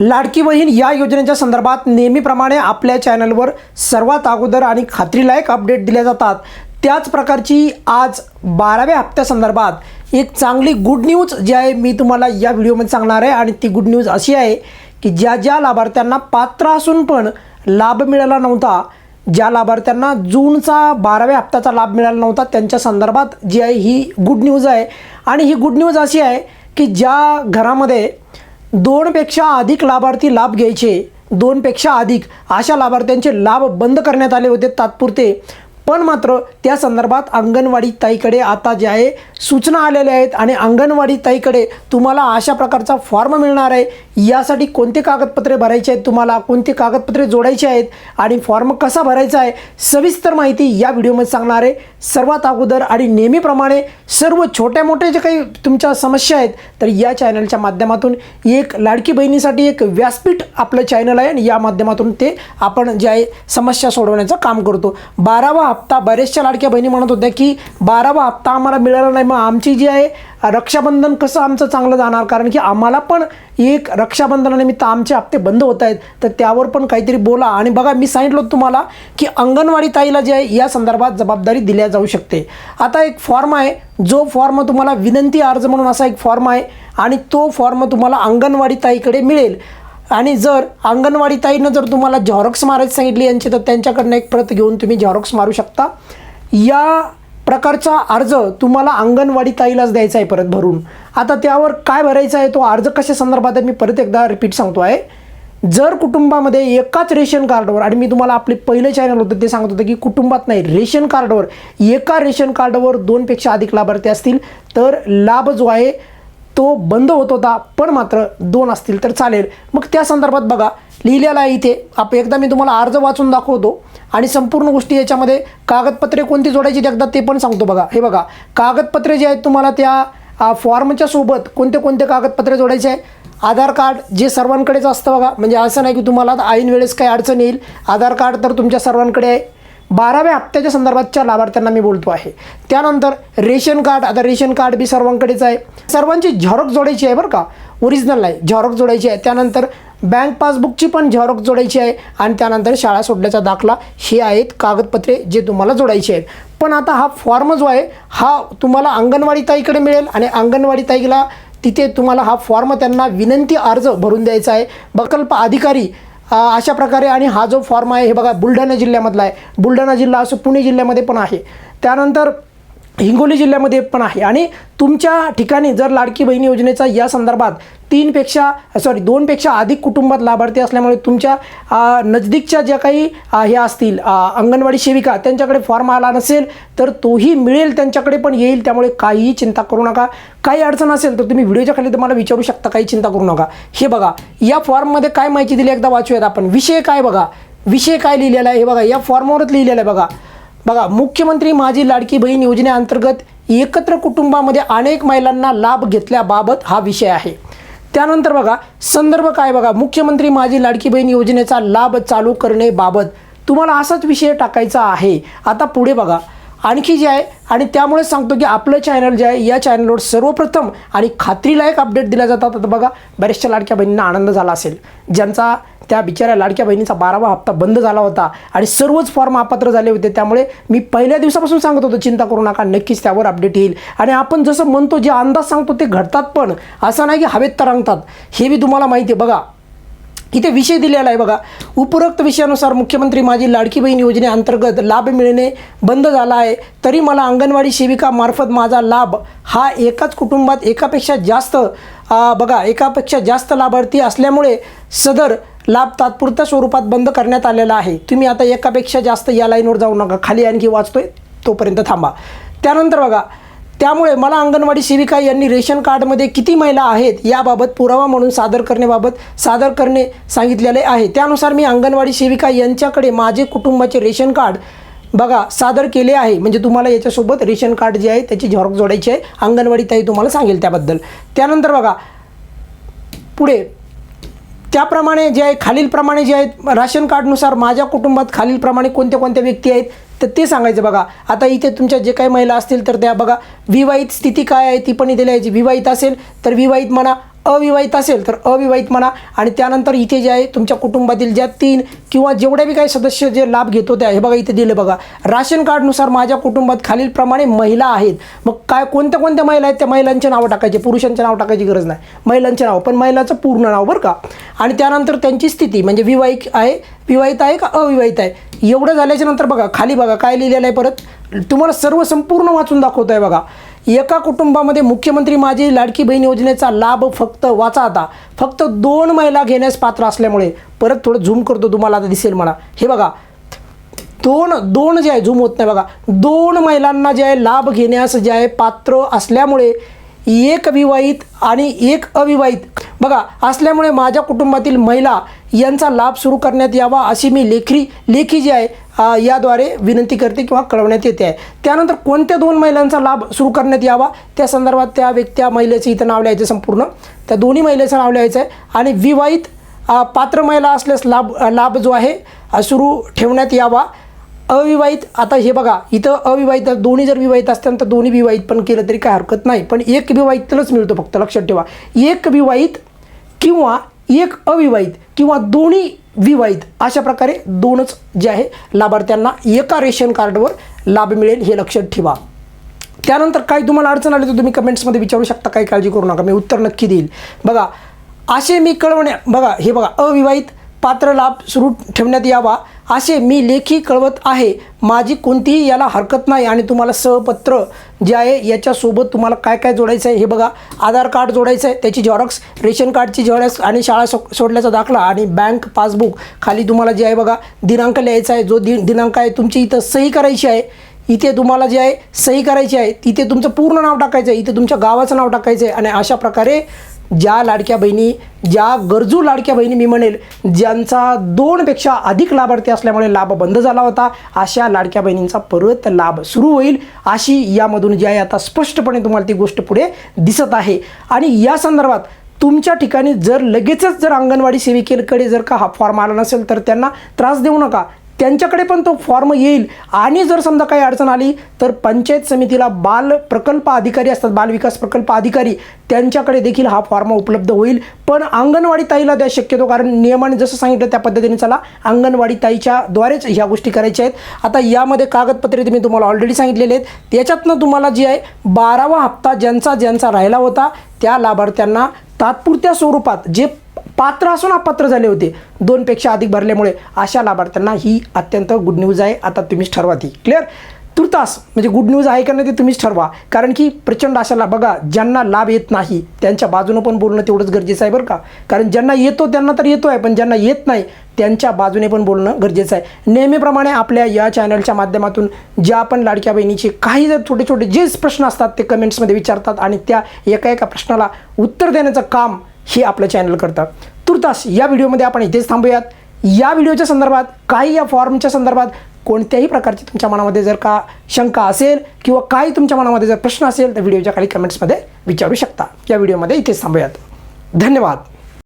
लाडकी बहीण या योजनेच्या संदर्भात नेहमीप्रमाणे आपल्या चॅनलवर सर्वात अगोदर आणि खात्रीलायक अपडेट दिल्या जातात. त्याच प्रकारची आज बाराव्या हप्त्यासंदर्भात एक चांगली गुड न्यूज जी आहे मी तुम्हाला या व्हिडिओमध्ये सांगणार आहे. आणि ती गुड न्यूज अशी आहे की ज्या ज्या लाभार्थ्यांना पात्र असून पण लाभ मिळाला नव्हता ज्या लाभार्थ्यांना जूनचा बाराव्या हप्त्याचा लाभ मिळाला नव्हता त्यांच्या संदर्भात जी आहे ही गुड न्यूज आहे. आणि ही गुड न्यूज अशी आहे की ज्या घरामध्ये दोनपेक्षा अधिक लाभार्थी लाभ घ्यायचे. दोनपेक्षा अधिक. अशा लाभार्थ्यांचे लाभ बंद करण्यात आले होते तात्पुरते. पण मात्र त्या संदर्भात अंगणवाडी ताईकडे आता जे आहे सूचना आलेल्या आहेत आणि अंगणवाडी ताईकडे तुम्हाला अशा प्रकारचा फॉर्म मिळणार आहे. यासाठी कोणते कागदपत्रे भरायचे आहेत तुम्हाला? कोणते कागदपत्रे जोडायचे आहेत? आणि फॉर्म कसा भरायचा आहे? सविस्तर माहिती या व्हिडिओमध्ये सांगणार आहे. सर्वात अगोदर आणि नेहमीप्रमाणे सर्व छोट्या मोठ्या जे काही तुमच्या समस्या आहेत तर या चॅनलच्या माध्यमातून एक लाडकी बहिणीसाठी एक व्यासपीठ आपलं चॅनल आहे आणि या माध्यमातून ते आपण जे आहे समस्या सोडवण्याचं काम करतो. बारावा हप्ता बऱ्याचशा लाडक्या बहिणी म्हणत होत्या की बारावा हप्ता आम्हाला मिळाला नाही मग आमची जी आहे रक्षाबंधन कसं आमचं चांगलं जाणार? कारण की आम्हाला पण एक रक्षाबंधनानिमित्त आमचे हप्ते बंद होत आहेत. तर त्यावर पण काहीतरी बोला. आणि बघा मी सांगितलं तुम्हाला की अंगणवाडी ताईला जे आहे या संदर्भात जबाबदारी दिल्या जाऊ शकते. आता एक फॉर्म आहे. जो फॉर्म तुम्हाला विनंती अर्ज म्हणून असा एक फॉर्म आहे. आणि तो फॉर्म तुम्हाला अंगणवाडी ताईकडे मिळेल. आणि जर अंगणवाडी ताईनं जर तुम्हाला झॉरॉक्स मारायची सांगितली यांची तर त्यांच्याकडनं एक प्रत घेऊन तुम्ही झॉरॉक्स मारू शकता. या प्रकारचा अर्ज तुम्हाला अंगणवाडी ताईलाच द्यायचा आहे परत भरून. आता त्यावर काय भरायचं आहे? तो अर्ज कशा संदर्भात आहे? मी परत एकदा रिपीट सांगतो आहे. जर कुटुंबामध्ये एकाच रेशन कार्डवर आणि मी तुम्हाला आपले पहिले चॅनल होतं ते सांगत होतं की कुटुंबात नाही रेशन कार्डवर एका रेशन कार्डवर दोनपेक्षा अधिक लाभार्थी असतील तर लाभ जो आहे तो बंद होत होता पण मात्र दोन असतील तर चालेल. मग त्या संदर्भात बघा लिहिलेला आहे इथे. आप एकदा मी तुम्हाला अर्ज वाचून दाखवतो आणि संपूर्ण गोष्टी याच्यामध्ये कागदपत्रे कोणती जोडायची एकदा ते पण सांगतो बघा. हे बघा कागदपत्रे जे आहेत तुम्हाला त्या फॉर्मच्या सोबत कोणते कोणते कागदपत्रे जोडायचे आहे? आधार कार्ड जे सर्वांकडेच असतं बघा. म्हणजे असं नाही की तुम्हाला ऐन वेळेस काही अडचण येईल. आधार कार्ड तर तुमच्या सर्वांकडे आहे. बाराव्या हप्त्याच्या संदर्भातच्या लाभार्थ्यांना मी बोलतो आहे. त्यानंतर रेशन कार्ड आता रेशन कार्ड बी सर्वांकडेच आहे. सर्वांची झॉरॉक्स जोडायची आहे बरं का? ओरिजिनल आहे झॉरॉक्स जोडायची आहे. त्यानंतर बँक पासबुकची पण झॉरॉक्स जोडायची आहे आणि त्यानंतर शाळा सोडल्याचा दाखला हे आहेत कागदपत्रे जे तुम्हाला जोडायचे आहेत. पण आता हा फॉर्म जो आहे हा तुम्हाला अंगणवाडी ताईकडे मिळेल आणि अंगणवाडी ताईला तिथे तुम्हाला हा फॉर्म त्यांना विनंती अर्ज भरून द्यायचा आहे. प्रकल्प अधिकारी अशा प्रकारे आणि हा जो फॉर्म आहे हे बघा बुलढाणा जिल्ह्यामधला आहे. बुलढाणा जिल्हा असं पुणे जिल्ह्यामध्ये पण आहे. त्यानंतर हिंगोली जिल्ह्यामध्ये पण आहे. आणि तुमच्या ठिकाणी जर लाडकी बहिणी योजनेचा या संदर्भात तीनपेक्षा सॉरी दोनपेक्षा अधिक कुटुंबात लाभार्थी असल्यामुळे तुमच्या नजदीकच्या ज्या काही हे असतील अंगणवाडी सेविका त्यांच्याकडे फॉर्म आला नसेल तर तोही मिळेल त्यांच्याकडे पण येईल त्यामुळे काहीही चिंता करू नका. काही अडचण असेल तर तुम्ही व्हिडिओच्या खाली तुम्हाला विचारू शकता काही चिंता करू नका. हे बघा या फॉर्ममध्ये काय माहिती दिली एकदा वाचूयात आपण. विषय काय बघा? विषय काय लिहिलेला आहे? हे बघा या फॉर्मवरच लिहिलेलं आहे बघा. बघा मुख्यमंत्री माझी लाडकी बहीण योजनेअंतर्गत एकत्र कुटुंबामध्ये अनेक महिलांना लाभ घेतल्याबाबत हा विषय आहे. त्यानंतर बघा संदर्भ काय बघा मुख्यमंत्री माझी लाडकी बहीण योजनेचा लाभ चालू करणेबाबत तुम्हाला असाच विषय टाकायचा आहे. आता पुढे बघा आणखी जे आहे आणि त्यामुळे सांगतो की आपलं चॅनल जे आहे या चॅनलवर सर्वप्रथम आणि खात्रीलायक अपडेट दिल्या जातात. आता बघा बऱ्याचशा लाडक्या बहिणींना आनंद झाला असेल. ज्यांचा त्या बिचाऱ्या लाडक्या बहिणीचा बारावा हप्ता बंद झाला होता आणि सर्वच फॉर्म अपात्र झाले होते. त्यामुळे मी पहिल्या दिवसापासून सांगत होतो चिंता करू नका नक्कीच त्यावर अपडेट येईल. आणि आपण जसं म्हणतो जे अंदाज सांगतो ते घडतात पण. असं नाही की हवेत तरंगतात. हे बी तुम्हाला माहिती आहे. बघा इथे विषय दिलेला आहे बघा. उपरोक्त विषयानुसार मुख्यमंत्री माझी लाडकी बहीण योजनेअंतर्गत लाभ मिळणे बंद झाला आहे. तरी मला अंगणवाडी सेविका मार्फत माझा लाभ हा एकाच कुटुंबात एकापेक्षा जास्त बघा एकापेक्षा जास्त लाभार्थी असल्यामुळे सदर लाभ तात्पुरत्या स्वरूपात बंद करण्यात आलेला आहे. तुम्ही आता एकापेक्षा जास्त या लाईनवर जाऊ नका. खाली आणखी वाचतोय तोपर्यंत थांबा. त्यानंतर बघा त्यामुळे मला अंगणवाडी सेविका यांनी रेशन कार्डमध्ये किती महिला आहेत याबाबत पुरावा म्हणून सादर करण्याबाबत सादर करणे सांगितलेले आहे. त्यानुसार मी अंगणवाडी सेविका यांच्याकडे माझे कुटुंबाचे रेशन कार्ड बघा सादर केले आहे. म्हणजे तुम्हाला याच्यासोबत रेशन कार्ड जे आहे त्याची झॉरक जोडायची आहे. अंगणवाडी ताई तुम्हाला सांगेल त्याबद्दल. त्यानंतर बघा पुढे त्याप्रमाणे जे आहे खालीलप्रमाणे जे आहेत राशन कार्डनुसार माझ्या कुटुंबात खालीलप्रमाणे कोणत्या कोणत्या व्यक्ती आहेत? तर ते सांगायचं बघा. आता इथे तुमच्या जे काही महिला असतील तर त्या बघा विवाहित स्थिती काय आहे ती पण इथे लिहायची. विवाहित असेल तर विवाहित म्हणा. अविवाहित असेल तर अविवाहित म्हणा. आणि त्यानंतर इथे जे आहे तुमच्या कुटुंबातील ज्या तीन किंवा जेवढे बी काही सदस्य जे लाभ घेत होते हे बघा इथे दिले बघा. राशन कार्डनुसार माझ्या कुटुंबात खालीलप्रमाणे महिला आहेत. मग काय कोणत्या कोणत्या महिला आहेत? त्या महिलांचे नावं टाकायचे. पुरुषांचे नाव टाकायची गरज नाही. महिलांचे नाव. पण महिलाचं पूर्ण नाव बरं का. आणि त्यानंतर त्यांची स्थिती म्हणजे विवाहित आहे विवाहित आहे का अविवाहित आहे? एवढं झाल्याच्यानंतर बघा खाली बघा काय लिहिलेलं आहे परत. तुम्हाला सर्व संपूर्ण वाचून दाखवत आहे बघा. एका कुटुंबामध्ये मुख्यमंत्री माझी लाडकी बहीण योजनेचा लाभ फक्त वाचा आता फक्त दोन महिला घेण्यास पात्र असल्यामुळे. परत थोडं झूम करतो तुम्हाला आता दिसेल मला. हे बघा दोन दोन जे आहे झूम होत नाही बघा. दोन महिलांना जे आहे लाभ घेण्यास जे आहे पात्र असल्यामुळे एक विवाहित आणि एक अविवाहित. बघा असल्यामुळे माझ्या कुटुंबातील महिला यांचा लाभ सुरू करण्यात यावा अशी मी लेखी लेखी जी आहे याद्वारे विनंती करते किंवा कळवण्यात येते आहे. त्यानंतर कोणत्या दोन महिलांचा लाभ सुरू करण्यात यावा त्या संदर्भात त्या व्यक्ती त्या महिलेचं इथं नाव लिहायचं संपूर्ण. त्या दोन्ही महिलेचं नाव लिहायचं आहे आणि विवाहित पात्र महिला असल्यास लाभ लाभ जो आहे सुरू ठेवण्यात यावा. अविवाहित आता हे बघा इथं अविवाहित दोन्ही जर विवाहित असतील तर दोन्ही विवाहित पण केलं तरी काय हरकत नाही. पण एक विवाहितलाच मिळतो फक्त लक्षात ठेवा. एक विवाहित किंवा एक अविवाहित किंवा दोन्ही विवाहित अशा प्रकारे दोनच जे आहे लाभार्थ्यांना एका रेशन कार्डवर लाभ मिळेल हे लक्षात ठेवा. त्यानंतर काही तुम्हाला अडचण आली तर तुम्ही कमेंट्समध्ये विचारू शकता काही काळजी करू नका मी उत्तर नक्की देईल. बघा असे मी कळवण्या बघा हे बघा अविवाहित पात्र लाभ सुरू ठेवण्यात यावा असे मी लेखी कळवत आहे. माझी कोणतीही याला हरकत नाही आणि तुम्हाला सहपत्र जे आहे याच्यासोबत तुम्हाला काय काय जोडायचं आहे हे बघा. आधार कार्ड जोडायचं आहे त्याची झेरॉक्स रेशन कार्डची झेरॉक्स आणि शाळा सो सोडल्याचा दाखला आणि बँक पासबुक खाली तुम्हाला जे आहे बघा दिनांक लिहायचा आहे. जो दि दिनांक आहे तुमची इथं सही करायची आहे. इथे तुम्हाला जे आहे सही करायची आहे. तिथे तुमचं पूर्ण नाव टाकायचं आहे. इथे तुमच्या गावाचं नाव टाकायचं आहे. आणि अशा प्रकारे ज्या लाडक्या बहिणी ज्या गरजू लाडक्या बहिणी मी म्हणेल ज्यांचा दोनपेक्षा अधिक लाभार्थी असल्यामुळे लाभ बंद झाला होता अशा लाडक्या बहिणींचा परत लाभ सुरू होईल अशी यामधून जी आहे आता स्पष्टपणे तुम्हाला ती गोष्ट पुढे दिसत आहे. आणि या संदर्भात तुमच्या ठिकाणी जर लगेचच जर अंगणवाडी सेविकेकडे जर का हा फॉर्म आला नसेल तर त्यांना त्रास देऊ नका. त्यांच्याकडे पण तो फॉर्म येईल. आणि जर समजा काही अडचण आली तर पंचायत समितीला बाल प्रकल्प अधिकारी असतात बाल विकास प्रकल्प अधिकारी त्यांच्याकडे देखील हा फॉर्म उपलब्ध होईल. पण अंगणवाडी ताईला द्या शक्यतो कारण नियमाने जसं सांगितलं त्या पद्धतीने चला अंगणवाडी ताईच्या द्वारेच ह्या गोष्टी करायच्या आहेत. आता यामध्ये कागदपत्रे मी तुम्हाला ऑलरेडी सांगितलेले आहेत. त्याच्यातनं तुम्हाला जे आहे बारावा हप्ता ज्यांचा ज्यांचा राहिला होता त्या लाभार्थ्यांना तात्पुरत्या स्वरूपात जे पात्र असून अपात्र झाले होते. दोनपेक्षा अधिक भरल्यामुळे अशा लाभार्थ्यांना ही अत्यंत गुड न्यूज आहे. आता तुम्हीच ठरवा ती. क्लिअर तुर्तास म्हणजे गुड न्यूज आहे का नाही ते तुम्हीच ठरवा. कारण की प्रचंड अशाला बघा ज्यांना लाभ येत नाही त्यांच्या बाजूनं पण बोलणं तेवढंच गरजेचं आहे बरं का. कारण ज्यांना येतो त्यांना तर येतो आहे पण ज्यांना येत नाही त्यांच्या बाजूने पण बोलणं गरजेचं आहे. नेहमीप्रमाणे आपल्या या चॅनलच्या माध्यमातून ज्या पण लाडक्या बहिणीचे काही जर छोटे छोटे जे प्रश्न असतात ते कमेंट्समध्ये विचारतात आणि त्या एका एका प्रश्नाला उत्तर देण्याचं काम हे आपलं चॅनल करतात. तुर्तास या व्हिडिओमध्ये आपण इथेच थांबूयात. या व्हिडिओच्या संदर्भात काही या फॉर्मच्या संदर्भात कोणत्याही प्रकारची तुमच्या मनामध्ये जर का शंका असेल किंवा काही तुमच्या मनामध्ये जर प्रश्न असेल तर व्हिडिओच्या खाली कमेंट्समध्ये विचारू शकता. या व्हिडिओमध्ये इथेच थांबूयात. धन्यवाद.